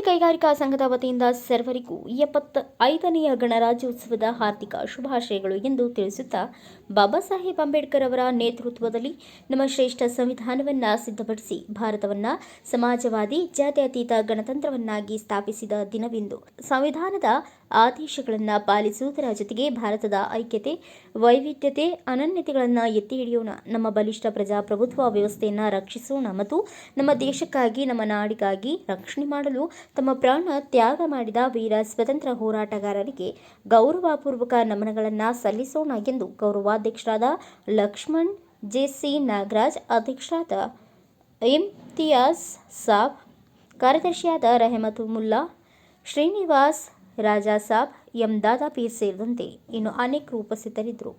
ಕೈಗಾರಿಕಾ ಸಂಘದ ವತಿಯಿಂದ ಸರ್ವರಿಗೂ ಎಪ್ಪತ್ತ ಐದನೆಯ ಗಣರಾಜ್ಯೋತ್ಸವದ ಹಾರ್ದಿಕ ಶುಭಾಶಯಗಳು ಎಂದು ತಿಳಿಸುತ್ತಾ ಬಾಬಾ ಸಾಹೇಬ್ ಅಂಬೇಡ್ಕರ್ ಅವರ ನೇತೃತ್ವದಲ್ಲಿ ನಮ್ಮ ಶ್ರೇಷ್ಠ ಸಂವಿಧಾನವನ್ನ ಸಿದ್ಧಪಡಿಸಿ ಭಾರತವನ್ನ ಸಮಾಜವಾದಿ, ಜಾತ್ಯತೀತ ಗಣತಂತ್ರವನ್ನಾಗಿ ಸ್ಥಾಪಿಸಿದ ದಿನವೆಂದು. ಸಂವಿಧಾನದ ಆದೇಶಗಳನ್ನು ಪಾಲಿಸುವುದರ ಜೊತೆಗೆ ಭಾರತದ ಐಕ್ಯತೆ, ವೈವಿಧ್ಯತೆ, ಅನನ್ಯತೆಗಳನ್ನು ಎತ್ತಿ ಹಿಡಿಯೋಣ. ನಮ್ಮ ಬಲಿಷ್ಠ ಪ್ರಜಾಪ್ರಭುತ್ವ ವ್ಯವಸ್ಥೆಯನ್ನು ರಕ್ಷಿಸೋಣ ಮತ್ತು ನಮ್ಮ ದೇಶಕ್ಕಾಗಿ, ನಮ್ಮ ನಾಡಿಗಾಗಿ ರಕ್ಷಣೆ ಮಾಡಲು ತಮ್ಮ ಪ್ರಾಣ ತ್ಯಾಗ ಮಾಡಿದ ವೀರ ಸ್ವತಂತ್ರ ಹೋರಾಟಗಾರರಿಗೆ ಗೌರವಪೂರ್ವಕ ನಮನಗಳನ್ನು ಸಲ್ಲಿಸೋಣ ಎಂದು ಗೌರವಾಧ್ಯಕ್ಷರಾದ ಲಕ್ಷ್ಮಣ್, ಜೆಸಿ ನಾಗರಾಜ್, ಅಧ್ಯಕ್ಷರಾದ ಇಮ್ತಿಯಾಜ್ ಸಾಬ್, ಕಾರ್ಯದರ್ಶಿಯಾದ ರೆಹಮತ್ ಮುಲ್ಲಾ, ಶ್ರೀನಿವಾಸ್ ರಾಜಾ ಸಾಬ್, ಎಂ ದಾದಾಪೀರ್ ಸೇರಿದಂತೆ ಇನ್ನು ಅನೇಕರು ಉಪಸ್ಥಿತರಿದ್ದರು.